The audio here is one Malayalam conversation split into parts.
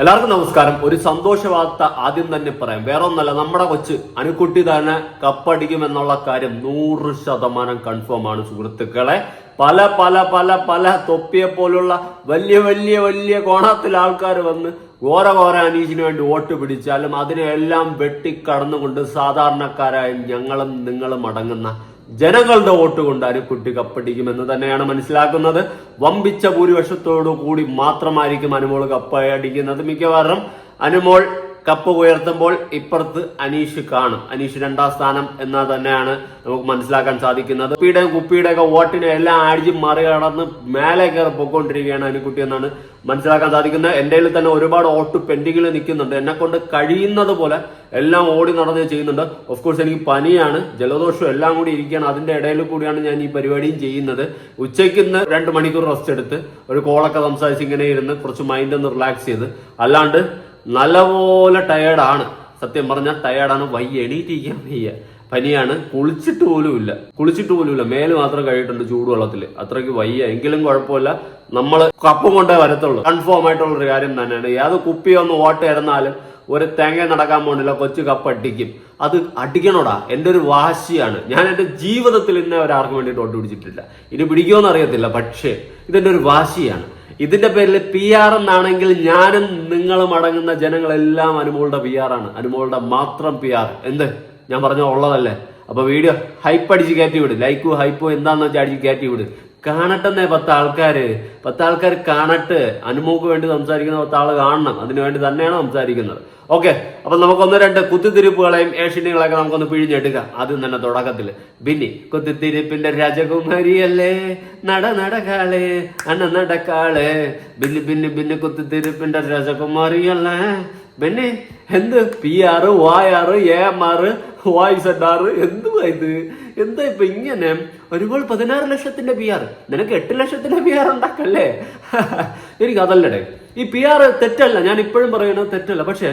എല്ലാവർക്കും നമസ്കാരം. ഒരു സന്തോഷവാർത്ത ആദ്യം തന്നെ പറയാം. വേറെ ഒന്നല്ല നമ്മുടെ കൊച്ച് അനുക്കുട്ടി തന്നെ കപ്പടിക്കുമെന്നുള്ള കാര്യം നൂറ് ശതമാനം കൺഫേം ആണ് സുഹൃത്തുക്കളെ. പല പല പല പല തൊപ്പിയെ പോലുള്ള വലിയ വലിയ വലിയ കോണത്തിൽ ആൾക്കാർ വന്ന് ഘോര ഘോര അനീഷിന് വേണ്ടി വോട്ട് പിടിച്ചാലും അതിനെല്ലാം വെട്ടിക്കടന്നുകൊണ്ട് സാധാരണക്കാരായ ഞങ്ങളും നിങ്ങളും അടങ്ങുന്ന ജനങ്ങളുടെ വോട്ട് കൊണ്ട് അനുക്കുട്ടി കപ്പടിക്കുമെന്ന് തന്നെയാണ് മനസ്സിലാക്കുന്നത്. വമ്പിച്ച ഭൂരിപക്ഷത്തോടു കൂടി മാത്രമായിരിക്കും അനുമോൾ കപ്പടിക്കുന്നത് മിക്കവാറും. അനുമോൾ കപ്പ് ഉയർത്തുമ്പോൾ ഇപ്പുറത്ത് അനീഷ് കാണും. അനീഷ് രണ്ടാം സ്ഥാനം എന്ന് തന്നെയാണ് നമുക്ക് മനസ്സിലാക്കാൻ സാധിക്കുന്നത്. കുപ്പിയുടെ കുപ്പിയുടെ ഒക്കെ വോട്ടിനെ എല്ലാം അടിച്ച് മറികടന്ന് മേലെ കയറി പൊക്കോണ്ടിരിക്കുകയാണ് അനുക്കുട്ടി എന്നാണ് മനസ്സിലാക്കാൻ സാധിക്കുന്നത്. എന്റെ തന്നെ ഒരുപാട് ഓട്ട് പെൻഡിങ്ങിൽ നിൽക്കുന്നുണ്ട്. എന്നെ കൊണ്ട് കഴിയുന്നത് പോലെ എല്ലാം ഓടി നടന്ന് ചെയ്യുന്നുണ്ട്. ഓഫ് കോഴ്സ് എനിക്ക് പനിയാണ്. ജലദോഷം എല്ലാം കൂടി ഇരിക്കുകയാണ്. അതിന്റെ ഇടയിൽ കൂടിയാണ് ഞാൻ ഈ പരിപാടിയും ചെയ്യുന്നത്. ഉച്ചയ്ക്ക് ഇന്ന് രണ്ട് മണിക്കൂർ റെസ്റ്റ് എടുത്ത് ഒരു കോളൊക്കെ സംസാരിച്ച് ഇങ്ങനെ ഇരുന്ന് കുറച്ച് മൈൻഡ് ഒന്ന് റിലാക്സ് ചെയ്ത്. അല്ലാണ്ട് നല്ലപോലെ ടയേർഡാണ് സത്യം പറഞ്ഞാൽ ടയേർഡാണ് വയ്യ എണീറ്റിരിക്കാൻ വയ്യ. പനിയാണ്. കുളിച്ചിട്ട് പോലും ഇല്ല. കുളിച്ചിട്ട് പോലും ഇല്ല. മേൽ മാത്രം കഴിയിട്ടുണ്ട് ചൂടുവെള്ളത്തിൽ. അത്രയ്ക്ക് വയ്യ. എങ്കിലും കുഴപ്പമില്ല. നമ്മൾ കപ്പും കൊണ്ടേ വരത്തുള്ളൂ. കൺഫേം ആയിട്ടുള്ള ഒരു കാര്യം തന്നെയാണ്. ഏത് കുപ്പി ഒന്ന് ഓട്ട് ഇരുന്നാലും ഒരു തേങ്ങ നടക്കാൻ പോണില്ല. കൊച്ചു കപ്പ് അടിക്കും. അത് അടിക്കണോടാ? എന്റെ ഒരു വാശിയാണ്. ഞാൻ എന്റെ ജീവിതത്തിൽ ഇന്നേ ഒരാർക്കും വേണ്ടിയിട്ട് ഓട്ട് പിടിച്ചിട്ടില്ല. ഇനി പിടിക്കുമോ എന്നറിയത്തില്ല പക്ഷേ ഇതെന്റെ ഒരു വാശിയാണ്. ഇതിന്റെ പേരിൽ പി ആർ എന്നാണെങ്കിൽ ഞാനും നിങ്ങളും അടങ്ങുന്ന ജനങ്ങളെല്ലാം അനുമോളുടെ പി ആർ ആണ്. അനുമോളുടെ മാത്രം പി ആർ എന്ത്? ഞാൻ പറഞ്ഞ ഉള്ളതല്ലേ? അപ്പൊ വീഡിയോ ഹൈപ്പ് അടിച്ച് കയറ്റി വിട്. ലൈക്കോ ഹൈപ്പോ എന്താന്ന് വെച്ചാൽ അടിച്ച് കയറ്റി വിട്. കാണട്ടെന്നേ പത്ത് ആൾക്കാര് പത്ത് ആൾക്കാർ കാണട്ട്. അനുമോക്ക് വേണ്ടി സംസാരിക്കുന്ന പത്ത് ആൾ കാണണം. അതിനു വേണ്ടി തന്നെയാണ് സംസാരിക്കുന്നത്. ഓക്കെ. അപ്പൊ നമുക്കൊന്ന് രണ്ട് കുത്തിത്തിരിപ്പുകളെയും ഏഷ്യനുകളെയൊക്കെ നമുക്കൊന്ന് പിഴിഞ്ഞെടുക്കാം. ആദ്യം തന്നെ തുടക്കത്തിൽ ബിന്നി കുത്തിത്തിരിപ്പിന്റെ രാജകുമാരിയല്ലേ? നട നടക്കാളെ അന്ന നടക്കാളെ. ബിന്നി ബിന്നി ബിന്നി കുത്തിത്തിരിപ്പിന്റെ രാജകുമാരിയല്ലേ? പിന്നെ എന്ത്? പി ആറ് വായ് ആറ് എ എം ആറ് വായ് സെഡ് ആറ് എന്തുവാ ഇത്? എന്താ ഇപ്പൊ ഇങ്ങനെ? ഒരുപാട് പതിനാറ് ലക്ഷത്തിന്റെ പി ആർ നിനക്ക് എട്ട് ലക്ഷത്തിന്റെ പി ആർ ഉണ്ടാക്കല്ലേ? എനിക്ക് അതല്ലടേ ഈ പി ആർ തെറ്റല്ല. ഞാൻ ഇപ്പോഴും പറയുന്നത് തെറ്റല്ല. പക്ഷെ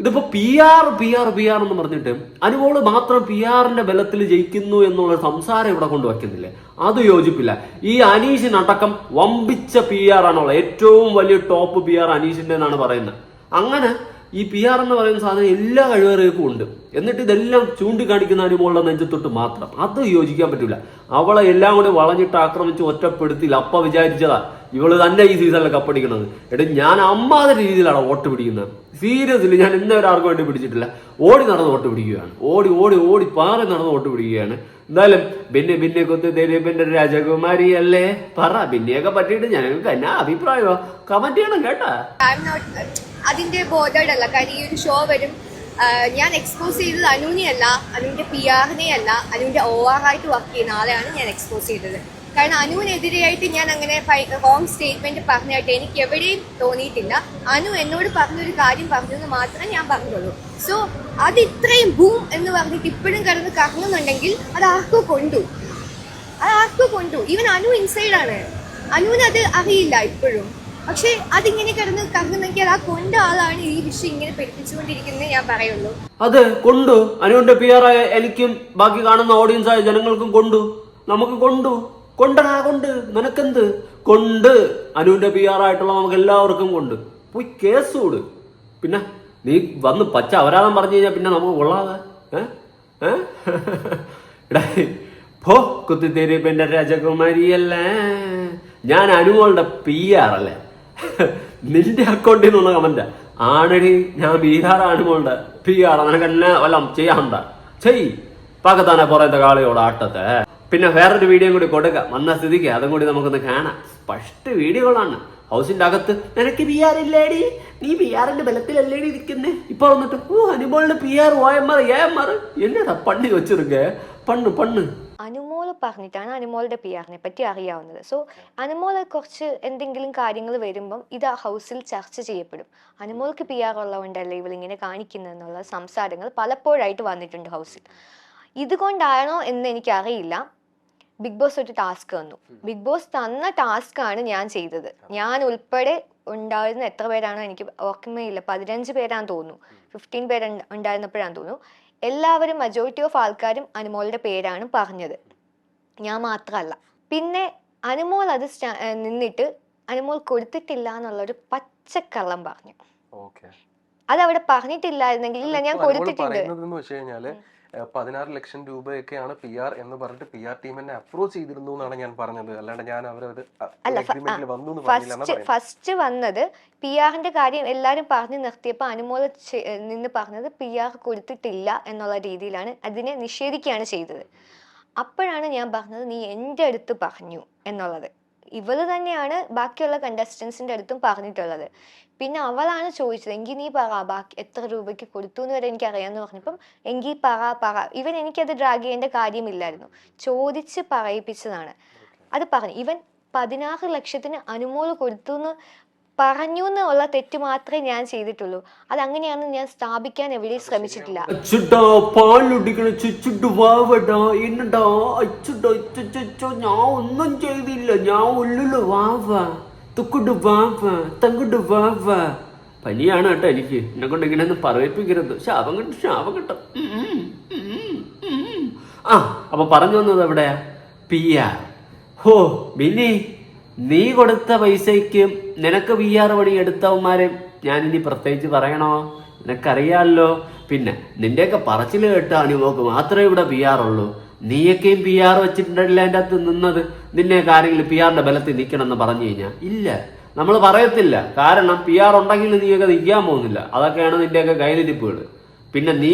ഇതിപ്പോ P R P R P R എന്ന് പറഞ്ഞിട്ട് അനുമോൾ മാത്രം പി ആറിന്റെ ബലത്തിൽ ജയിക്കുന്നു എന്നുള്ള സംസാരം ഇവിടെ കൊണ്ടുവയ്ക്കുന്നില്ലേ? അത് യോജിപ്പില്ല. ഈ അനീഷിനടക്കം വമ്പിച്ച പി ആർ ആണുള്ള ഏറ്റവും വലിയ ടോപ്പ് പി ആർ അനീഷിന്റെ എന്നാണ് പറയുന്നത്. അങ്ങനെ ഈ പി ആർ എന്ന് പറയുന്ന സാധനം എല്ലാ കഴിവേറിയക്കും ഉണ്ട്. എന്നിട്ട് ഇതെല്ലാം ചൂണ്ടിക്കാണിക്കുന്ന അനുമോളുടെ നെഞ്ചത്തൊട്ട് മാത്രം. അത് യോജിക്കാൻ പറ്റില്ല അവളെ എല്ലാം കൂടെ വളഞ്ഞിട്ട് ആക്രമിച്ച് ഒറ്റപ്പെടുത്തിയില്ല അപ്പ വിചാരിച്ചതാ ഇവൾ തന്നെ ഈ സീസണിൽ കപ്പടിക്കണത്. എടാ ഞാൻ അമ്മാതിരി രീതിയിലാണ് വോട്ട് പിടിക്കുന്നത്. സീരിയസ്ലി ഞാൻ ഇന്നേ ആർക്കും വേണ്ടി പിടിച്ചിട്ടില്ല. ഓടി നടന്ന് വോട്ട് പിടിക്കുകയാണ്. ഓടി ഓടി ഓടി പാറി നടന്ന് വോട്ട് പിടിക്കുകയാണ്. എന്തായാലും പിന്നെ പിന്നെ കൊത്ത് തെരുപ്പിന്റെ രാജകുമാരി അല്ലേ പറ പിന്നെയൊക്കെ പറ്റിയിട്ട് ഞങ്ങൾക്ക് എന്നാ അഭിപ്രായമോ? കമന്റ് ചെയ്യണം കേട്ടാ. അതിന്റെ ബോധേഡ് അല്ല കാര്യം ഈ ഒരു ഷോ വരും. ഞാൻ എക്സ്പോസ് ചെയ്തത് അനുവിനെ അല്ല അനുവിന്റെ പി ആറിനെ അല്ല അനുവിന്റെ ഒ ആയിട്ട് വർക്ക് ചെയ്യുന്ന ആളെയാണ് ഞാൻ എക്സ്പോസ് ചെയ്തത്. കാരണം അനുവിനെതിരെയായിട്ട് ഞാൻ അങ്ങനെ റോങ് സ്റ്റേറ്റ്മെന്റ് പറഞ്ഞായിട്ട് എനിക്ക് എവിടെയും തോന്നിയിട്ടില്ല. അനു എന്നോട് പറഞ്ഞൊരു കാര്യം പറഞ്ഞു എന്ന് മാത്രമേ ഞാൻ പറഞ്ഞുള്ളൂ. സോ അത് ഇത്രയും ബൂം എന്ന് പറഞ്ഞിട്ട് ഇപ്പോഴും കിടന്ന് കറങ്ങുന്നുണ്ടെങ്കിൽ അത് ആർക്കോ കൊണ്ടു. അത് ആർക്കോ കൊണ്ടു. ഈവൻ അനു ഇൻസൈഡാണ് അനുവിനത് അറിയില്ല ഇപ്പോഴും. പക്ഷെ അതിങ്ങനെ കിടന്ന് കറങ്ങുന്നെങ്കിൽ ആ കൊണ്ട ആളാണ് ഈ വിഷയം ഇങ്ങനെ പഠിപ്പിച്ചുകൊണ്ടിരിക്കുന്നത് ഞാൻ പറയുള്ളൂ. അതെ കൊണ്ടു. അനുവിന്റെ പി ആർ ആയ എനിക്കും ബാക്കി കാണുന്ന ഓഡിയൻസ് ആയ ജനങ്ങൾക്കും കൊണ്ടു. നമുക്ക് കൊണ്ടു. കൊണ്ടടാ കൊണ്ട്. നിനക്കെന്ത്? കൊണ്ട്. അനുവിന്റെ പി ആർ ആയിട്ടുള്ള നമുക്ക് എല്ലാവർക്കും കൊണ്ട്. പോയി കേസ് കൂട്. പിന്നെ നീ വന്ന് പച്ച അപരാധം പറഞ്ഞു കഴിഞ്ഞാൽ പിന്നെ നമുക്ക് കൊള്ളാതെ? എടാ, പോ കുത്തിത്തിരിപ്പിന്റെ രാജകുമാരിയല്ലേ. ഞാൻ അനുമോളുടെ പി ആർ അല്ലേ നിന്റെ അക്കൗണ്ടിൽ നിന്നുള്ള കമന്റ് ആണടി ഞാൻ ബീഹാർ ആണുമുണ്ട് ബീഹാർ അങ്ങനെ എല്ലാം വല്ലതും ചെയ്യാണ്ട ചെയ്. പകത്താനെ പുറത്തെ കാളിയോട് ആട്ടത്തെ. പിന്നെ വേറൊരു വീഡിയോ കൂടി കൊടുക്കാം. വന്ന സ്ഥിതിക്ക് അതും കൂടി നമുക്കൊന്ന് കാണാം. ഫസ്റ്റ് വീഡിയോകളാണ്. ഹൗസിന്റെ അകത്ത് നിനക്ക് പി ആർ ഇല്ലേടി? നീ പി ആറിന്റെ ബലത്തിലല്ലേടി ഇരിക്കുന്നേ? ഇപ്പൊ വന്നിട്ട് ഓ അനുമോളുടെ P R O M R A M R? എന്നടാ പണ്ണി വെച്ചിരിക്കേ പണ്ണ് പണ്ണ് അനുമോൾ പറഞ്ഞിട്ടാണ് അനുമോളുടെ പി ആറിനെ പറ്റി അറിയാവുന്നത് സോ അനുമോൾ കുറച്ച് എന്തെങ്കിലും കാര്യങ്ങൾ വരുമ്പം ഇത് ആ ഹൗസിൽ ചർച്ച ചെയ്യപ്പെടും. അനുമോൾക്ക് പി ആർ ഉള്ളതുകൊണ്ടല്ലേ ഇവൾ ഇങ്ങനെ കാണിക്കുന്നതെന്നുള്ള സംസാരങ്ങൾ പലപ്പോഴായിട്ട് വന്നിട്ടുണ്ട് ഹൗസിൽ. ഇതുകൊണ്ടാണോ എന്ന് എനിക്കറിയില്ല. ബിഗ് ബോസ് ഒരു ടാസ്ക് തന്നു. ബിഗ് ബോസ് തന്ന ടാസ്ക് ആണ് ഞാൻ ചെയ്തത്. ഞാൻ ഉൾപ്പെടെ ഉണ്ടായിരുന്ന എത്ര പേരാണോ എനിക്ക് ഓർമ്മയില്ല. പതിനഞ്ച് പേരാന്ന് തോന്നുന്നു. ഫിഫ്റ്റീൻ പേര് ഉണ്ടായിരുന്നപ്പോഴാന്ന് തോന്നുന്നു. എല്ലാവരും മജോറിറ്റി ഓഫ് ആൾക്കാരും അനുമോളുടെ പേരാണ് പറഞ്ഞത്. ഞാൻ മാത്രമല്ല. പിന്നെ അനുമോൾ അത് നിന്നിട്ട് അനുമോൾ കൊടുത്തിട്ടില്ല എന്നുള്ളൊരു പച്ചക്കള്ളം പറഞ്ഞു. അത് അവിടെ പറഞ്ഞിട്ടില്ലായിരുന്നെങ്കിൽ ഇല്ല ഞാൻ കൊടുത്തിട്ടുണ്ട്. പതിനാറ് ലക്ഷം രൂപയൊക്കെയാണ് പി ആർ എന്ന് പറഞ്ഞിട്ട് പി ആർ ടീം എന്നെ അപ്രോച്ച് ചെയ്തിരുന്നു എന്നാണ് ഞാൻ പറഞ്ഞത്. അല്ലാണ്ട് ഞാൻ അവരത് വന്നു ഫസ്റ്റ് ഫസ്റ്റ് വന്നത് പി ആറിന്റെ കാര്യം എല്ലാരും പറഞ്ഞു നിർത്തിയപ്പോൾ അനുമോദ നിന്ന് പറഞ്ഞത് പി ആർ കൊടുത്തിട്ടില്ല എന്നുള്ള രീതിയിലാണ് അതിനെ നിഷേധിക്കുകയാണ് ചെയ്തത്. അപ്പോഴാണ് ഞാൻ പറഞ്ഞത് നീ എന്റെ അടുത്ത് പറഞ്ഞു എന്നുള്ളത്. ഇവൾ തന്നെയാണ് ബാക്കിയുള്ള കണ്ടസ്റ്റൻസിന്റെ അടുത്തും പറഞ്ഞിട്ടുള്ളത്. പിന്നെ അവളാണ് ചോദിച്ചത് എങ്കിൽ നീ പറ ബാക്കി എത്ര രൂപയ്ക്ക് കൊടുത്തു എന്ന് വരെ എനിക്ക് അറിയാമെന്ന് പറഞ്ഞപ്പം എങ്കിൽ പറ പറ. ഇവൻ എനിക്കത് ഡ്രാഗ് ചെയ്യേണ്ട കാര്യമില്ലായിരുന്നു. ചോദിച്ച് പറയിപ്പിച്ചതാണ്. അത് പറഞ്ഞു. ഇവൻ പതിനാറ് ലക്ഷത്തിന് അനുമോൾ കൊടുത്തു എന്ന് പറഞ്ഞു എന്നുള്ള തെറ്റ് മാത്രമേ ഞാൻ ചെയ്തിട്ടുള്ളൂ. അത് അങ്ങനെയാണ് ഞാൻ സ്ഥാപിക്കാൻ എവിടെയും ശ്രമിച്ചിട്ടില്ല. അച്ചുടാ പാലൊടിക്കണ ചുച്ചുട്ട് വാവടാ എന്നടാ അച്ചുടാ അച്ചോ ഞാൻ ഒന്നും ചെയ്തില്ല. ഞാൻ ഉള്ളിൽ വാവ തുക്കുട് വാവ തങ്കുട് വാവ. പനിയാണ് കേട്ടോ എനിക്ക്. എന്നെ കൊണ്ട് ഇങ്ങനെ ഒന്നും പറയിപ്പിക്കരുത്. ശാപം കിട്ടും ശാപം കിട്ടും. ആ അപ്പൊ പറഞ്ഞു വന്നത് എവിടെയാ? പിയ ഹോ ബിന്നി നീ കൊടുത്ത പൈസയ്ക്ക് നിനക്ക് വി ആർ വഴി എടുത്തവന്മാരെ ഞാനിനി പ്രത്യേകിച്ച് പറയണോ? നിനക്കറിയാമല്ലോ പിന്നെ നിന്റെയൊക്കെ പറച്ചിൽ കേട്ട നോക്ക് മാത്രമേ ഇവിടെ പി ആർ ഉള്ളൂ. നീയൊക്കെയും പി ആർ വെച്ചിട്ടുണ്ടല്ലോ എന്റെ അകത്ത് നിന്നത്? നിന്നെയൊക്കെ ആരെങ്കിലും പി ആറിന്റെ ബലത്തിൽ നിൽക്കണം എന്ന് പറഞ്ഞു കഴിഞ്ഞാൽ? ഇല്ല. നമ്മൾ പറയത്തില്ല. കാരണം പി ആർ ഉണ്ടെങ്കിൽ നീയൊക്കെ നിൽക്കാൻ പോകുന്നില്ല. അതൊക്കെയാണ് നിന്റെയൊക്കെ കയ്യിലിരിപ്പുകൾ പിന്നെ നീ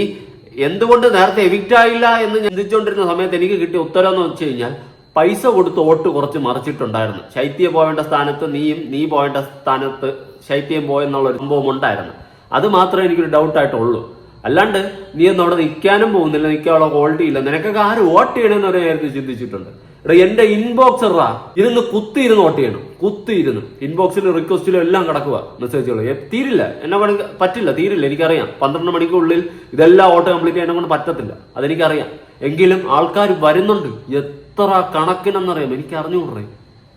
എന്തുകൊണ്ട് നേരത്തെ എവിക്റ്റ് ആയില്ല എന്ന് ചിന്തിച്ചുകൊണ്ടിരുന്ന സമയത്ത് എനിക്ക് കിട്ടിയ ഉത്തരം എന്ന് വെച്ച് കഴിഞ്ഞാൽ പൈസ കൊടുത്ത് വോട്ട് കുറച്ച് മറിച്ചിട്ടുണ്ടായിരുന്നു. ശൈത്യ പോവേണ്ട സ്ഥാനത്ത് നീയും നീ പോവേണ്ട സ്ഥാനത്ത് ശൈത്യം പോയെന്നുള്ള ഒരു സംഭവം ഉണ്ടായിരുന്നു. അത് മാത്രമേ എനിക്കൊരു ഡൗട്ടായിട്ടുള്ളൂ. അല്ലാണ്ട് നീ ഒന്നും അവിടെ നിൽക്കാനും പോകുന്നില്ല നിൽക്കാനുള്ള ക്വാളിറ്റി ഇല്ല. നിനക്കൊക്കെ ആര് വോട്ട് ചെയ്യണമെന്ന് ഒരു നേരത്തെ ചിന്തിച്ചിട്ടുണ്ട്. എടാ എന്റെ ഇൻബോക്സ് ഇറാ ഇരുന്ന് കുത്തിയിരുന്ന് വോട്ട് ചെയ്യണം. കുത്തിയിരുന്ന്. ഇൻബോക്സിലും റിക്വസ്റ്റിലും എല്ലാം കിടക്കുക മെസ്സേജുകൾ തീരില്ല. എന്നെ കൊണ്ട് പറ്റില്ല തീരില്ല. എനിക്കറിയാം. പന്ത്രണ്ട് മണിക്കുള്ളിൽ ഇതെല്ലാം ഓട്ടോ കംപ്ലീറ്റ് ചെയ്യാൻ കൊണ്ട് പറ്റത്തില്ല. അതെനിക്കറിയാം. എങ്കിലും ആൾക്കാർ വരുന്നുണ്ട്. എത്ര കണക്കിനെന്നറിയാം എനിക്ക് അറിഞ്ഞുകൂടേ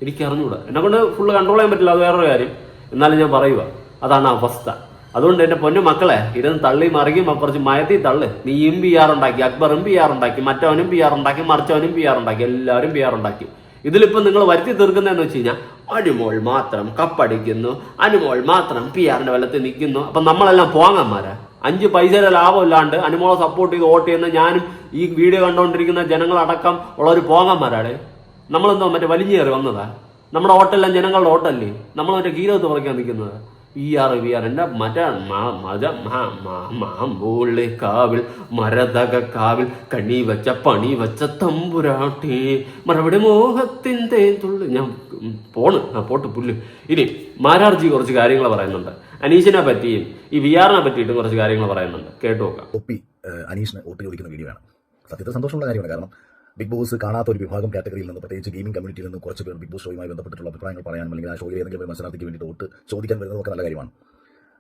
എനിക്ക് അറിഞ്ഞുകൂടാ എന്നെ കൊണ്ട് ഫുള്ള് കൺട്രോൾ ചെയ്യാൻ പറ്റില്ല. അത് വേറൊരു കാര്യം. എന്നാലും ഞാൻ പറയുക അതാണ് അവസ്ഥ. അതുകൊണ്ട് എന്റെ പൊന്നു മക്കളെ ഇരുന്ന് തള്ളി മറിയും അപ്പുറച്ച് മയത്തി തള്ളു. നീയും പി ആർ ഉണ്ടാക്കി അക്ബറും പി ആർ ഉണ്ടാക്കി മറ്റവനും പി ആർ ഉണ്ടാക്കി മറിച്ചവനും പി ആർ ഉണ്ടാക്കി എല്ലാവരും പി ആർ ഉണ്ടാക്കി. ഇതിലിപ്പോ നിങ്ങൾ വരുത്തി തീർക്കുന്നതെന്ന് വെച്ച് കഴിഞ്ഞാൽ അനുമോൾ മാത്രം കപ്പടിക്കുന്നു അനുമോൾ മാത്രം പി ആറിന്റെ വെള്ളത്തിൽ നിൽക്കുന്നു അപ്പൊ നമ്മളെല്ലാം പോങ്ങന്മാരാ. അഞ്ച് പൈസയുടെ ലാഭമില്ലാണ്ട് അനുമോളെ സപ്പോർട്ട് ചെയ്ത് വോട്ട് ചെയ്യുന്ന ഞാനും ഈ വീഡിയോ കണ്ടുകൊണ്ടിരിക്കുന്ന ജനങ്ങളടക്കം ഉള്ള ഒരു പോങ്ങന്മാരാണ് നമ്മളെന്തോ മറ്റേ വലിഞ്ഞു കയറി വന്നതാ. നമ്മുടെ ഓട്ടെല്ലാം ജനങ്ങളുടെ ഓട്ടല്ലേ നമ്മൾ മറ്റേ ഗീരത്ത് പറിക്കാൻ നിൽക്കുന്നത്. പി ആർ വി ആർ എന്റെ മറ്റേ കാവിൽ മരതക കാവിൽ കണി വെച്ച പണി വെച്ച തമ്പുരാട്ടി. മറുപടി മോഹത്തിൻ തുള്ളി. ഞാൻ പോണ്. ആ പോട്ട് പുല്ല്. ഇനി മാരാർജി കുറച്ച് കാര്യങ്ങൾ പറയുന്നുണ്ട്. അനീഷിനെ പറ്റിയും ഈ വി ആറിനെ പറ്റിയിട്ടും കുറച്ച് കാര്യങ്ങൾ പറയുന്നുണ്ട്. കേട്ടു നോക്കാം. അനീഷിന് വോട്ട് ചോദിക്കുന്ന വീഡിയോ ആണ് സത്യത്തിൽ സന്തോഷമുള്ള കാര്യമാണ്. കാരണം ബിഗ് ബോസ് കാണാത്ത ഒരു വിഭാഗം കാറ്റഗറിയിൽ നിന്ന് പ്രത്യേകിച്ച് ഗെയിമിംഗ് കമ്മ്യൂണിറ്റിയിൽ നിന്ന് കുറച്ച് പേർ ബിഗ് ബോസ് ഷോയുമായി ബന്ധപ്പെട്ടിട്ടുള്ള അഭിപ്രായങ്ങൾ പറയാനും അല്ലെങ്കിൽ ആ ഷോയിൽ ഏതെങ്കിലും മത്സരാർത്ഥിക്ക് വേണ്ടി വോട്ട് ചോദിക്കാൻ വരുന്നതൊക്കെ നല്ല കാര്യമാണ്.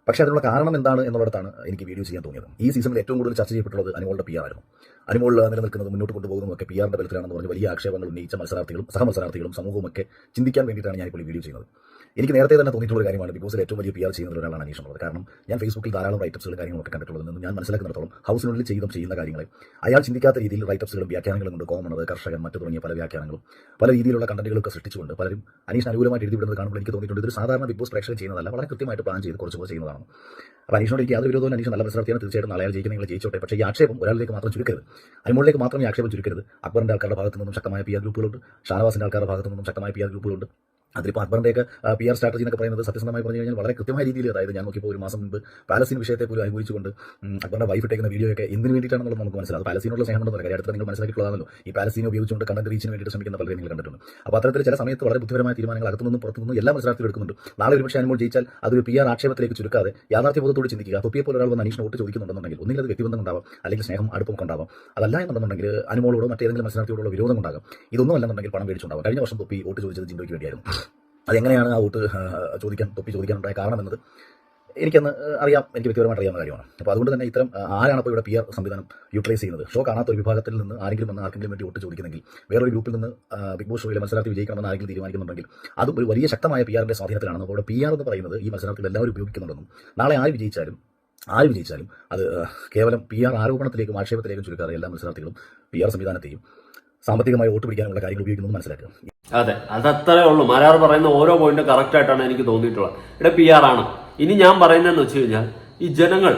പക്ഷേ അതിനുള്ള കാരണം എന്താണ് എന്നുള്ളിടത്താണ് എനിക്ക് വീഡിയോ ചെയ്യാൻ തോന്നിയത്. ഈ സീസണിൽ ഏറ്റവും കൂടുതൽ ചർച്ച ചെയ്യപ്പെട്ടുള്ളത് അനുമോളുടെ പി ആയിരുന്നു. അനുമോൾ നിലനിൽക്കുന്നത് മുന്നോട്ട് കൊണ്ടുപോകുന്നതൊക്കെ പി ആറിന്റെ ബലത്തിലാണെന്ന് പറഞ്ഞ് വലിയ ആക്ഷേപങ്ങൾ ഉന്നയിച്ച മത്സരാർത്ഥികളും സഹമത്സരാർത്ഥികളും സമൂഹവും ഒക്കെ ചിന്തിക്കാൻ വേണ്ടിയിട്ടാണ് ഞാനിപ്പോൾ ഈ വീഡിയോ ചെയ്യുന്നത്. എനിക്ക് നേരത്തെ തന്നെ തോന്നിയിട്ടുള്ള കാര്യമാണ് ബിഗ് ബോസിൽ ഏറ്റവും വലിയ പി ആർ ചെയ്യുന്ന ഒരാളാണ് അനീഷ് എന്നുള്ളത്. കാരണം ഞാൻ ഫേസ്ബുക്കിൽ ധാരാളം റൈറ്റപ്സുകൾ കാര്യങ്ങളൊക്കെ കണ്ടിട്ടുള്ളത് നിന്ന് ഞാൻ മനസ്സിലാക്കുന്നിടത്തോളം ഹൗസിനുള്ളിൽ ചെയ്തും ചെയ്യുന്ന കാര്യങ്ങളെ അയാൾ ചിന്തിക്കാത്ത രീതിയിൽ റൈറ്റപ്സുകളും വ്യാഖ്യാനങ്ങളും കൊണ്ട് കോമണത് കർഷകൻ മറ്റു തുടങ്ങിയ പല വ്യാഖ്യാനങ്ങളും പല രീതിയിലുള്ള കണ്ടന്റുകളൊക്കെ സൃഷ്ടിച്ചുകൊണ്ട് പലരും അനീഷിന് അനുകൂലമായിട്ട് എഴുതി വിടുന്നത് കാണുമ്പോൾ എനിക്ക് തോന്നിയിട്ടുണ്ട്. ഇതൊരു സാധാരണ ബിഗ് ബോസ് പ്രേക്ഷകൻ ചെയ്യുന്നതല്ല. വളരെ കൃത്യമായിട്ട് പ്ലാൻ ചെയ്ത് കുറച്ചുകൂടെ കുറച്ച് ചെയ്യുന്നതാണ് അപ്പോൾ അനീഷിനോട് എനിക്ക് യാതൊരു വിരോധവും അനീഷ് നല്ല മത്സരാർത്ഥിയാണ് തീർച്ചയായിട്ടും നാളെ ജയിക്കുന്ന നിങ്ങൾ ജയിച്ചോട്ടെ പക്ഷേ ഈ ആക്ഷേപം ഒരാളിലേക്ക് മാത്രം ചുരുക്കരുത്. അനുമോളിലേക്ക് മാത്രം ഈ ആക്ഷേപം ചുരുക്കരുത്. അക്ബറിന്റെ ആൾക്കാരുടെ ഭാഗത്തു നിന്നും ശക്തമായ പി ആർ ഗ്രൂപ്പുകളുണ്ട്. ഷാനവാസിന്റെ ആൾക്കാരുടെ ഭാഗത്തു നിന്നും ശക്തമായ പി ആർ ഗ്രൂപ്പുകളുണ്ട്. അതിലിപ്പോൾ അക്ബറിന്റെയൊക്കെ പി ആർ സ്ട്രാറ്റജി എന്നൊക്കെ പറയുന്നത് സത്യസന്ധമായി പറഞ്ഞു കഴിഞ്ഞാൽ വളരെ കൃത്യമായ രീതിയിൽ അതായത് ഞാൻ നോക്കിയപ്പോൾ ഒരു മാസം മുമ്പ് പാലസ്തീൻ വിഷയത്തെ പോലും അനുഭവിച്ചുകൊണ്ട് അക്ബറിന്റെ വൈഫ് ഇട്ടേക്കുന്ന വീഡിയോയൊക്കെ എന്തിനു വേണ്ടിയിട്ടാണെന്നുള്ളത് നമുക്ക് മനസ്സിലാവും പാലസ്തീനുള്ള സ്നേഹമുണ്ടെന്ന് കാര്യം അടുത്ത നിങ്ങൾ മനസ്സിലാക്കിയിട്ടുള്ളതാണല്ലോ. ഈ പാലസ്തീനെ ഉപയോഗിച്ചുകൊണ്ട് കണ്ടന്റ് റീച്ചിന് വേണ്ടിയിട്ട് ശ്രമിക്കുന്ന പലരും നിങ്ങൾ കണ്ടിട്ടുണ്ട്. അപ്പോൾ അത്തരത്തിൽ ചില സമയത്ത് വളരെ ബുദ്ധിപരമായ തീരുമാനങ്ങൾ അകത്തുനിന്നും പുറത്തുനിന്നും എല്ലാ മത്സരാർത്ഥികളും എടുക്കുന്നുണ്ട്. നാളെ ഒരുപക്ഷെ അനുമോൾ ജയിച്ചാൽ അതൊരു പി ആർ ആക്ഷേപത്തിലേക്ക് ചുരുക്കാതെ യാഥാർത്ഥ്യബോധത്തോട് ചിന്തിക്കുക. തൊപ്പിയെ പോലെ ഒരാൾ വന്ന് അനീഷിന് വോട്ട് ചോദിക്കുന്നുണ്ടെന്നുണ്ടെങ്കിൽ ഒന്നിൽ അത് വ്യക്തിബന്ധം ഉണ്ടാവാം അല്ലെങ്കിൽ സ്നേഹം അടുപ്പം ഉണ്ടാവും. അതല്ല എന്നുണ്ടെന്നുണ്ടെങ്കിൽ അനുമോളോടോ മറ്റേതെങ്കിലും മത്സരാർത്ഥിയോടുള്ള വിരോധം ഉണ്ടാകും ഇതൊന്നും അല്ലെന്നുണ്ടെങ്കിൽ പണം മേടിച്ചുണ്ടാവും കഴിഞ്ഞ വർഷം തൊപ്പി വോട്ട് ചോദിച്ചത് ജിൻഡോയ്ക്ക് വേണ്ടിയായിരുന്നു. അതെങ്ങനെയാണ് ആ വോട്ട് ചോദിക്കാൻ തൊപ്പി ചോദിക്കാനുണ്ടായ കാരണം എന്നത് എനിക്കന്ന് അറിയാം. എനിക്ക് വ്യക്തിപരമായിട്ട് അറിയാവുന്ന കാര്യമാണ്. അപ്പോൾ അതുകൊണ്ട് തന്നെ ഇത്തരം ആരാണ് ഇപ്പോൾ ഇവിടെ പി ആർ സംവിധാനം യൂട്ടിലൈസ് ചെയ്യുന്നത്? ഷോ കാണാത്ത ഒരു വിഭാഗത്തിൽ നിന്ന് ആരെങ്കിലും വന്ന് ആർക്കെങ്കിലും വേണ്ടി വോട്ട് ചോദിക്കുന്നെങ്കിൽ വേറൊരു ഗ്രൂപ്പിൽ നിന്ന് ബിഗ് ബോസ് ഷോയിലെ മത്സരാർത്ഥി വിജയിക്കണമെന്ന് ആരെങ്കിലും തീരുമാനിക്കുന്നുണ്ടെങ്കിൽ അതും ഒരു വലിയ ശക്തമായ പി ആറിന്റെ സ്വാധീനത്തിലാണ് അപ്പോൾ പി ആർ എന്ന് പറയുന്നത് ഈ മത്സരാർത്ഥികൾ എല്ലാവരും ഉപയോഗിക്കുന്നുണ്ടെന്നും നാളെ ആര് വിജയിച്ചാലും ആര് വിജയിച്ചാലും അത് കേവലം പി ആർ ആരോപണത്തിലേക്കും ആക്ഷേപത്തിലേക്കും ചുരുക്കാതെ എല്ലാ മത്സരാർത്ഥികളും പി ആർ സംവിധാനത്തെയും സാമ്പത്തികമായി വോട്ട് പിടിക്കാനുള്ള കാര്യങ്ങൾ ഉപയോഗിക്കുന്നത് മനസ്സിലാക്കുക. അതെ അതത്രേ ഉള്ളൂ. മലയാർ പറയുന്ന ഓരോ പോയിന്റും കറക്റ്റ് ആയിട്ടാണ് എനിക്ക് തോന്നിയിട്ടുള്ളത്. ഇവിടെ പി ആർ ആണ്. ഇനി ഞാൻ പറയുന്നതെന്ന് വെച്ച് കഴിഞ്ഞാൽ ഈ ജനങ്ങൾ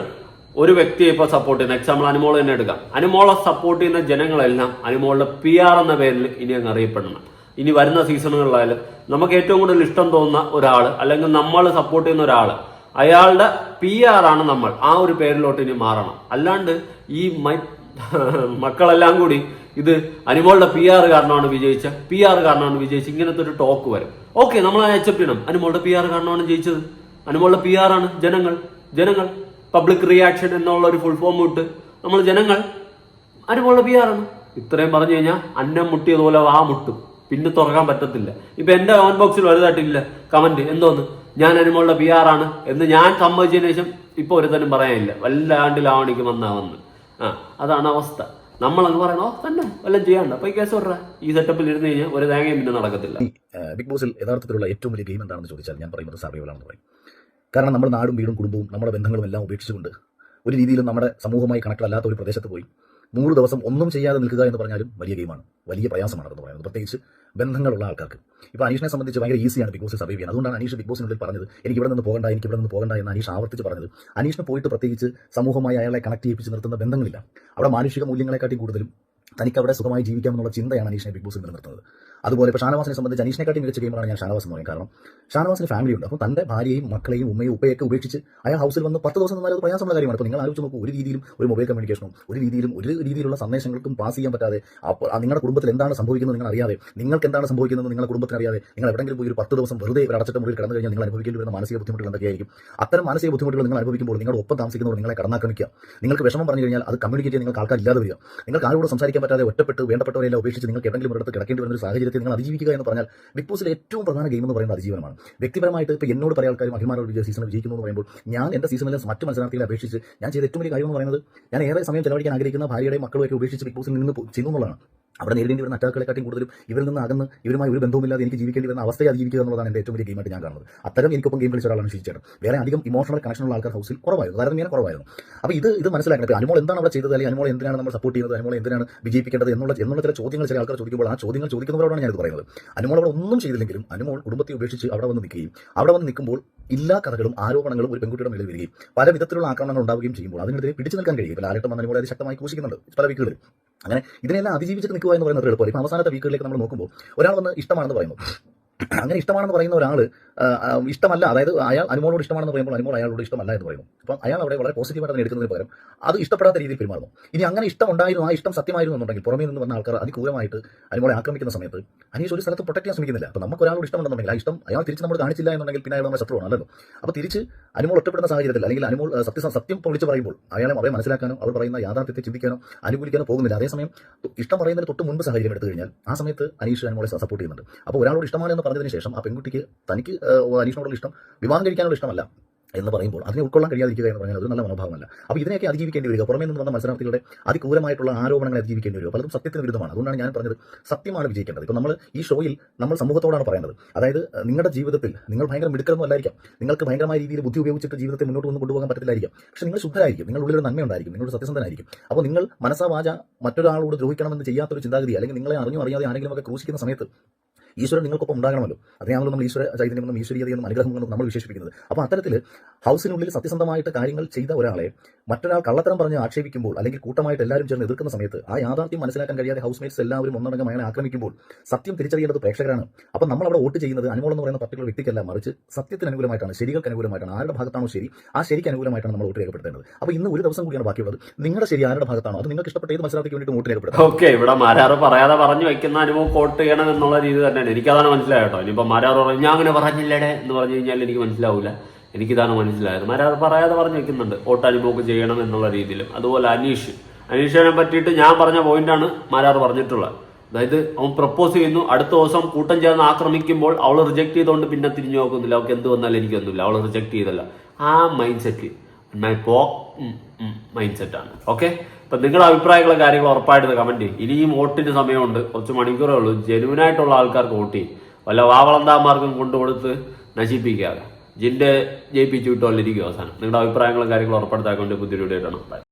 ഒരു വ്യക്തിയെ ഇപ്പോൾ സപ്പോർട്ട് ചെയ്യുന്ന എക്സാമ്പിൾ അനുമോൾ തന്നെ എടുക്കാം. അനുമോളെ സപ്പോർട്ട് ചെയ്യുന്ന ജനങ്ങളെല്ലാം അനുമോളുടെ പി ആർ എന്ന പേരിൽ ഇനി അങ്ങ് അറിയപ്പെടണം. ഇനി വരുന്ന സീസണുകളിലായാലും നമുക്ക് ഏറ്റവും കൂടുതൽ ഇഷ്ടം തോന്നുന്ന ഒരാൾ അല്ലെങ്കിൽ നമ്മൾ സപ്പോർട്ട് ചെയ്യുന്ന ഒരാൾ അയാളുടെ പി ആർ ആണ് നമ്മൾ. ആ ഒരു പേരിലോട്ട് ഇനി മാറണം. അല്ലാണ്ട് ഈ മക്കളെല്ലാം കൂടി ഇത് അനുമോളുടെ പി ആർ കാരണമാണ് വിജയിച്ച. പി ആർ കാരണമാണ് വിജയിച്ച. ഇങ്ങനത്തെ ഒരു ടോക്ക് വരും. ഓക്കെ നമ്മൾ അക്സെപ്റ്റ് ചെയ്യണം. അനുമോളുടെ പി ആർ കാരണമാണ് ജയിച്ചത്. അനുമോളുടെ പി ആർ ആണ് ജനങ്ങൾ. ജനങ്ങൾ. പബ്ലിക് റിയാക്ഷൻ എന്നുള്ള ഒരു ഫുൾ ഫോം ഇട്ട് നമ്മൾ ജനങ്ങൾ അനുമോളുടെ പി ആർ ആണ്. ഇത്രയും പറഞ്ഞു കഴിഞ്ഞാൽ അന്നം മുട്ടിയതുപോലെ വാ മുട്ടും. പിന്നെ തുറക്കാൻ പറ്റത്തില്ല. ഇപ്പൊ എന്റെ കമന്റ് ബോക്സിൽ വലുതായിട്ടില്ല. കമന്റ് എന്തോന്ന്? ഞാൻ അനുമോളുടെ പി ആർ ആണ് എന്ന് ഞാൻ സമ്മതിച്ചതിന് ശേഷം ഇപ്പൊ ഒരുത്തനും പറയാനില്ല. വല്ലാണ്ടിലാവണിക്ക് വന്നാ വന്ന്. ആ അതാണ് അവസ്ഥ. നമ്മളങ്ങ് പറയണോ തന്നെ വല്ലതും ചെയ്യാണ്ട് അപ്പൊ ഈ കേസ് പറഞ്ഞ ഈ സെറ്റപ്പിൽ ഇരുന്ന് കഴിഞ്ഞാൽ ഒരു തേങ്ങയും പിന്നെ നടക്കത്തില്ല. ബിഗ് ബോസിൽ യഥാർത്ഥത്തിലുള്ള ഏറ്റവും വലിയ ഗെയിം എന്താണെന്ന് ചോദിച്ചാൽ ഞാൻ പറയുന്നത് സർവൈവലാണെന്ന് പറയും. കാരണം നമ്മുടെ നാടും വീടും കുടുംബവും നമ്മുടെ ബന്ധങ്ങളും എല്ലാം ഉപേക്ഷിച്ചുകൊണ്ട് ഒരു രീതിയിലും നമ്മുടെ സമൂഹമായി കണക്ട് അല്ലാത്ത ഒരു പ്രദേശത്ത് പോയി നൂറ് ദിവസം ഒന്നും ചെയ്യാതെ നിൽക്കുക എന്ന് പറഞ്ഞാലും വലിയ ഗെയിമാണ്. വലിയ പ്രയാസമാണ് അതെന്ന് പറയുന്നത്. പ്രത്യേകിച്ച് ബന്ധങ്ങളുള്ള ആൾക്കാർക്ക്. ഇപ്പോൾ അനീഷിനെ സംബന്ധിച്ച് ഭയങ്കര ഈസിയാണ് ബിഗ് ബോസ് സർവൈവ് ചെയ്യാൻ. അതുകൊണ്ടാണ് അനീഷ് ബിഗ് ബോസിനുള്ളിൽ പറഞ്ഞത് എനിക്ക് ഇവിടെ നിന്ന് പോകണ്ട എനിക്ക് ഇവിടെ നിന്ന് പോകണ്ട എന്ന് അനീഷ് ആവർത്തിച്ച് പറഞ്ഞത്. അനീഷിന് പോയിട്ട് പ്രത്യേകിച്ച് സമൂഹമായി അയാളെ കണക്ട് ചെയ്യിപ്പിച്ച് നിർത്തുന്ന ബന്ധങ്ങളില്ല. അവിടെ മാനുഷിക മൂല്യങ്ങളെക്കാട്ടി കൂടുതലും തനിക്ക് അവിടെ സുഖമായി ജീവിക്കാം എന്നുള്ള ചിന്തയാണ് അനീഷിനെ ബിഗ് ബോസിൽ നിലനിർത്തുന്നത്. അതുപോലെ ഇപ്പോൾ ഷാനവാസിനെ സംബന്ധിച്ച് അനീഷിനെക്കാട്ടി മികച്ച ഗെയിമറാണ് ഞാൻ ഷാനവാസ് എന്ന് പറയും കാരണം ഷാനവാസിന് ഫാമിലി ഉണ്ട്. അപ്പോൾ തന്റെ ഭാര്യയും മക്കളെയും ഉമ്മയും ഉപ്പയൊക്കെ ഉപേക്ഷിച്ച് അയാൾ ഹൗസിൽ വന്ന് പത്ത് ദിവസം നിന്നാൽ അത് പ്രയാസമുള്ള കാര്യമാണ്. അപ്പോൾ നിങ്ങൾ ആലോചിച്ച് നോക്കൂ ഒരു രീതിയിലും ഒരു മൊബൈൽ കമ്മ്യൂണിക്കേഷനും ഒരു രീതിയിലും ഒരു രീതിയിലുള്ള സന്ദേശങ്ങൾക്കും പാസ് ചെയ്യാൻ പറ്റാതെ അപ്പോൾ നിങ്ങളുടെ കുടുംബത്തിൽ എന്താണ് സംഭവിക്കുന്നത് നിങ്ങൾ അറിയാതെ നിങ്ങൾക്ക് എന്താണ് സംഭവിക്കുന്നത് നിങ്ങളുടെ കുടുംബത്തിന് അറിയാതെ നിങ്ങൾ എവിടെയെങ്കിലും പോയി ഒരു പത്ത് ദിവസം വെറുതെ ഒരു അടച്ചിട്ട മുറിയിൽ കടന്നു കഴിഞ്ഞാൽ നിങ്ങൾ അനുഭവിക്കേണ്ടി വരുന്ന മാനസിക ബുദ്ധിമുട്ടുകൾ എന്തൊക്കെയായിരിക്കും? അത്തരം മാനസിക ബുദ്ധിമുട്ടുകൾ നിങ്ങൾ അനുഭവിക്കുമ്പോൾ നിങ്ങളുടെ ഒപ്പം താമസിക്കുന്നവർ നിങ്ങളെ കടന്നാക്രമിക്കുക. നിങ്ങൾക്ക് വിഷമം പറഞ്ഞു കഴിഞ്ഞാൽ അത് കമ്മ്യൂണിക്കേറ്റ് നിങ്ങൾക്ക് ആൾക്കാർ ഇല്ലാതെ വരിക. നിങ്ങൾക്ക് ആരോട് സംസാരിക്കാൻ പറ്റാതെ ഒറ്റപ്പെട്ട് വേണ്ടപ്പെട്ടവരെല്ലാം ഉപേക്ഷിച്ച് നിങ്ങൾക്ക് എവിടെയെങ്കിലും ഒരിടത്ത് കിടക്കേണ്ടി വരുന്ന ഒരു സാഹചര്യത്തിൽ നിങ്ങൾ അതിജീവിക്കുക എന്ന് പറഞ്ഞാൽ ബിഗ് ബോസിലെ ഏറ്റവും പ്രധാന ഗെയിം എന്ന് പറയുന്നത് അതിജീവനമാണ്. വ്യക്തിപരമായിട്ട് ഇപ്പോൾ എന്നോട് പല ആൾക്കാരും അഭിമാനോട് വിജയ സീസണിൽ വിജയിക്കുന്നു എന്ന് പറയുമ്പോൾ ഞാൻ എന്റെ സീസണിലെ മറ്റ് മത്സരാർത്ഥികളെ അപേക്ഷിച്ച് ഞാൻ ചെയ്ത ഏറ്റവും വലിയ കാര്യം എന്ന് പറയുന്നത് ഞാൻ ഏറെ സമയം ചെലവഴിക്കാൻ ആഗ്രഹിക്കുന്ന ഭാര്യയുടെ മക്കളുമൊക്കെ ഉപേക്ഷിച്ച് ബിഗ് ബോസിൽ നിന്ന് പോ- ചെയ്യുന്നു എന്നുള്ളതാണ്. അവിടെ നേരിടേണ്ടി വരുന്ന അറ്റാക്കുകളെക്കാട്ടും കൂടുതലും ഇവരിൽ നിന്ന് അകന്ന് ഇവരുമായി ഒരു ബന്ധവുമില്ലാതെ എനിക്ക് ജീവിക്കേണ്ടി വരുന്ന അവസ്ഥയെ അതിജീവിക്കുക എന്നുള്ളതാണ് എന്റെ ഏറ്റവും വലിയ ഗെയിമായിട്ട് ഞാൻ കാണുന്നത്. അത്തരം എനിക്കൊപ്പം ഗെയിം കളിച്ച ഒരാളാണ് ശിരിച്ചേട്ടൻ വേറെ അധികം ഇമോഷണൽ കണക്ഷനുള്ള ആൾക്കാർ ഹൗസിൽ കുറവായിരുന്നു. താരതമ്യേന കുറവായിരുന്നു. അപ്പോൾ ഇത് ഇത് മനസ്സിലാക്കണം അനുമോൾ എന്താണ് അവിടെ ചെയ്തത്? അല്ലെങ്കിൽ അനുമോൾ എന്തിനാണ് നമ്മൾ സപ്പോർട്ട് ചെയ്യുന്നത്? അനുമോൾ എന്തിനാണ് വിജയിപ്പിക്കേണ്ടത്? എന്നുള്ള എന്നുള്ള ചില ചോദ്യങ്ങൾ ചില ആൾക്കാർ ചോദിക്കുമ്പോൾ ആ ചോദ്യങ്ങൾ ചോദിക്കുന്നവരോടാണ് ഞാനിത് പറയുന്നത്. അനുമോൾ അവിടെ ഒന്നും ചെയ്തില്ലെങ്കിലും അനുമോൾ കുടുംബത്തെ ഉപേക്ഷിച്ച് അവിടെ വന്ന് നിൽക്കുകയും അവിടെ വന്ന് നിൽക്കുമ്പോൾ എല്ലാ കഥകളും ആരോപണങ്ങളും ഒരു പെൺകുട്ടിയുടെ മേളിൽ വരികയും പല വിധത്തിലുള്ള ആക്രമണങ്ങൾ ഉണ്ടാവുകയും ചെയ്യുമ്പോൾ അതിനെതിരെ പിടിച്ചു നിൽക്കാൻ കഴിയും ഇപ്പോൾ ലാലേട്ടൻ വന്നതിനോട് അത് ശക്തമായി കൂശിക്കുന്നുണ്ട് പല വീക്കുകളിൽ അങ്ങനെ ഇതിനെല്ലാം അതിജീവിച്ചിട്ട് നിൽക്കുക എന്ന് പറയുന്നത് എളുപ്പമാണ് ഇപ്പോൾ അവസാനത്തെ വീക്കുകളിലേക്ക് നമ്മൾ നോക്കുമ്പോൾ ഒരാൾ വന്ന് ഇഷ്ടമാണെന്ന് പറയുന്നു. അങ്ങനെ ഇഷ്ടമാണെന്ന് പറയുന്ന ഒരാൾ ഇഷ്ടമല്ല. അതായത് അയാൾ അനുമോളോട് ഇഷ്ടമാണെന്ന് പറയുമ്പോൾ അനുമോൾ അയാളോട് ഇഷ്ടമല്ല എന്ന് പറയുന്നു. അപ്പം അയാൾ അവിടെ വളരെ പോസിറ്റീവായിട്ട് തന്നെ എടുക്കുന്നതിന് പകരം അത് ഇഷ്ടപ്പെടാത്ത രീതിയിൽ പെരുമാറുന്നു. ഇനി അങ്ങനെ ഇഷ്ടം ഉണ്ടായിരുന്നു ആ ഇഷ്ടം സത്യമായിരുന്നു എന്നുണ്ടെങ്കിൽ പുറമേ നിന്ന് വന്ന ആൾക്കാർ അതിക്രൂരമായിട്ട് അനുമോളെ ആക്രമിക്കുന്ന സമയത്ത് അനീഷ് ഒരു സ്ഥലത്ത് പ്രൊട്ടക്ട് ചെയ്യാൻ ശ്രമിക്കുന്നില്ല. അപ്പോൾ നമുക്ക് ഒരാളോട് ഇഷ്ടമുണ്ടെന്നുണ്ടെങ്കിൽ ആ ഇഷ്ടം അയാൾ തിരിച്ച് നമ്മൾ കാണിച്ചില്ല എന്നുണ്ടെങ്കിൽ പിന്നെ അയാൾ നമ്മുടെ ശത്രുവാണ് അല്ലല്ലോ? അപ്പോൾ തിരിച്ച് അനുമോൾ ഒറ്റപ്പെടുന്ന സാഹചര്യത്തിൽ അല്ലെങ്കിൽ അനുമോൾ സത്യം സത്യ വിളിച്ച് പറയുമ്പോൾ അയാളെ അവരെ മനസ്സിലാക്കാനോ അവർ പറയുന്ന യാഥാർത്ഥ്യത്തെ ചിന്തിക്കാനോ അനുകൂലിക്കാനോ പോകുന്നില്ല. അതേസമയം ഇഷ്ടം പറയുന്നതിന് തൊട്ട് മുൻപ് സാഹചര്യം എടുത്തു കഴിഞ്ഞാൽ ആ സമയത്ത് അനീഷ് അനുമോളെ സപ്പോർട്ട് ചെയ്യുന്നുണ്ട്. അപ്പോൾ ഒരാളോട് ഇഷ്ടമാണെന്ന് പറഞ്ഞതിന് ശേഷം ആ പെൺകുട്ടിക്ക് തനിക്ക് അനീഷിനോടുള്ള ഇഷ്ടം വിവാഹം കഴിക്കാനുള്ള ഇഷ്ടമല്ല എന്ന് പറയുമ്പോൾ അതിനെ ഉൾക്കൊള്ളാൻ കഴിയാതിരിക്കുക എന്ന് പറഞ്ഞാൽ ഒരു നല്ല മനോഭാവമല്ല. അപ്പോൾ ഇതിനെയൊക്കെ അതിജീവിക്കേണ്ടി വരിക. പുറമേ നിന്ന് വന്ന മത്സരാർത്ഥികളുടെ അതിക്രൂരമായിട്ടുള്ള ആരോപണങ്ങൾ അതിജീവിക്കേണ്ടി വരിക. പലതും സത്യത്തിന് വിരുദ്ധമാണ്. അതുകൊണ്ടാണ് ഞാൻ പറഞ്ഞത് സത്യമാണ് വിജയിക്കേണ്ടത്. ഇപ്പോൾ നമ്മൾ ഈ ഷോയിൽ നമ്മൾ സമൂഹത്തോടാണ് പറയുന്നത് അതായത് നിങ്ങളുടെ ജീവിതത്തിൽ നിങ്ങൾ ഭയങ്കര മിടുക്കലൊന്നും അല്ലായിരിക്കാം. നിങ്ങൾക്ക് ഭയങ്കരമായ രീതിയിൽ ബുദ്ധി ഉപയോഗിച്ചിട്ട് ജീവിതത്തെ മുന്നോട്ട് വന്ന് കൊണ്ടുപോകാൻ പറ്റത്തില്ലായിരിക്കും. പക്ഷേ നിങ്ങൾ ശുദ്ധരായിരിക്കും. നിങ്ങളുടെ ഉള്ളിൽ ഒരു നന്മയുണ്ടായിരിക്കും നിങ്ങളുടെ സത്യസന്ധനായിരിക്കും. അപ്പോൾ നിങ്ങൾ മനസ്സാവാച മറ്റൊരാളോട് ദ്രോഹിക്കണമെന്ന് ചെയ്യാത്തൊരു ചിന്താഗതി അല്ലെങ്കിൽ നിങ്ങളെ അറിഞ്ഞോ അറിയാതെ ആരെങ്കിലും ഒക്കെ ക്രൂശിക്കുന്ന സമയത്ത് ഈശ്വരൻ നിങ്ങൾക്കൊപ്പം ഉണ്ടാകണമല്ലോ. അതിനാണല്ലോ നമ്മൾ ഈശ്വര ചൈതന്യമെന്നും ഈശ്വരീയതയെന്നും അനുഗ്രഹമെന്നും നമ്മൾ വിശേഷിപ്പിക്കുന്നത്. അപ്പോൾ അത്തരത്തിൽ ഹൗസിനുള്ളിൽ സത്യസന്ധമായിട്ട് കാര്യങ്ങൾ ചെയ്ത ഒരാളെ മറ്റൊരാൾ കള്ളത്തരം പറഞ്ഞ് ആക്ഷേപിക്കുമ്പോൾ അല്ലെങ്കിൽ കൂട്ടമായിട്ട് എല്ലാവരും ചേർന്ന് എതിർക്കുന്ന സമയത്ത് ആ യാഥാർത്ഥ്യം മനസ്സിലാക്കാൻ കഴിയാതെ ഹൗസ് മേറ്റ്സ് എല്ലാവരും ഒന്നടങ്കം അയാളെ ആക്രമിക്കുമ്പോൾ സത്യം തിരിച്ചറിയേണ്ടത് പ്രേക്ഷകരാണ്. അപ്പം നമ്മൾ അവിടെ വോട്ട് ചെയ്യുന്നത് അനുമോൾ എന്ന് പറയുന്ന പർട്ടിക്കുലർ വ്യക്തിക്കല്ല മറിച്ച് സത്യത്തിന് അനുകൂലമായിട്ടാണ് ശരികൾക്ക് അനുകൂലമായിട്ടാണ് ആരുടെ ഭാഗത്താണോ ശരി ആ ശരിക്ക് അനുകൂലമായിട്ടാണ് നമ്മൾ വോട്ട് രേഖപ്പെടുത്തേണ്ടത്. അപ്പോൾ ഇന്ന് ഒരു ദിവസം കൂടിയാണ് ബാക്കിയുള്ളത്. നിങ്ങളുടെ ശരി ആരുടെ ഭാഗത്താണോ? അത് നിങ്ങൾക്ക് ഇഷ്ടപ്പെട്ട ഏത് മത്സരത്തിലേക്ക് വേണ്ടി വോട്ട് രേഖപ്പെടുത്തും. ഓക്കെ ഇവിടെ മാരാറ് പറയാതെ പറഞ്ഞു വെക്കുന്ന അനുഭവം കോട്ട് ചെയ്യണം എന്നുള്ള രീതി തന്നെയാണ് എനിക്കതാണ് മനസ്സിലായത് കേട്ടോ. ഇനിയിപ്പോൾ മരാർ പറഞ്ഞു ഞാൻ അങ്ങനെ പറഞ്ഞില്ലേടെ എന്ന് പറഞ്ഞു കഴിഞ്ഞാൽ എനിക്ക് മനസ്സിലാവില്ല എനിക്കിതാണ് മനസ്സിലായത്. മരാർ പറയാതെ പറഞ്ഞു വെക്കുന്നുണ്ട് വോട്ട് അനുഭവം ചെയ്യണം എന്നുള്ള രീതിയിലും. അതുപോലെ അനീഷ്. അനീഷിനെ പറ്റിയിട്ട് ഞാൻ പറഞ്ഞ പോയിന്റാണ് മരാർ പറഞ്ഞിട്ടുള്ളത്. അതായത് അവൻ പ്രപ്പോസ് ചെയ്യുന്നു അടുത്ത ദിവസം കൂട്ടം ചേർന്ന് ആക്രമിക്കുമ്പോൾ അവൾ റിജക്ട് ചെയ്തുകൊണ്ട് പിന്നെ തിരിഞ്ഞു നോക്കുന്നില്ല. അവൾക്ക് എന്ത് വന്നാലും എനിക്കൊന്നുമില്ല അവൾ റിജക്ട് ചെയ്തല്ല ആ മൈൻഡ് സെറ്റ് മൈ പോ മൈൻഡ് സെറ്റാണ് ഓക്കെ അപ്പൊ നിങ്ങളുടെ അഭിപ്രായങ്ങളെ കാര്യങ്ങൾ ഉറപ്പായിട്ട് കമന്റ് ചെയ്യും. ഇനിയും വോട്ടിന്റെ സമയമുണ്ട്. കുറച്ച് മണിക്കൂറേ ഉള്ളൂ. ജെനുവിനായിട്ടുള്ള ആൾക്കാർക്ക് വോട്ട് ചെയ്യും. വല്ല വാവളന്താമാർക്കും കൊണ്ടുകൊടുത്ത് നശിപ്പിക്കാതെ. ജിന്റെ ജയിപ്പിച്ചു വിട്ടോണ്ടിരിക്കും അവസാനം. നിങ്ങളുടെ അഭിപ്രായങ്ങളും കാര്യങ്ങളും ഉറപ്പെടുത്താൻ വേണ്ടി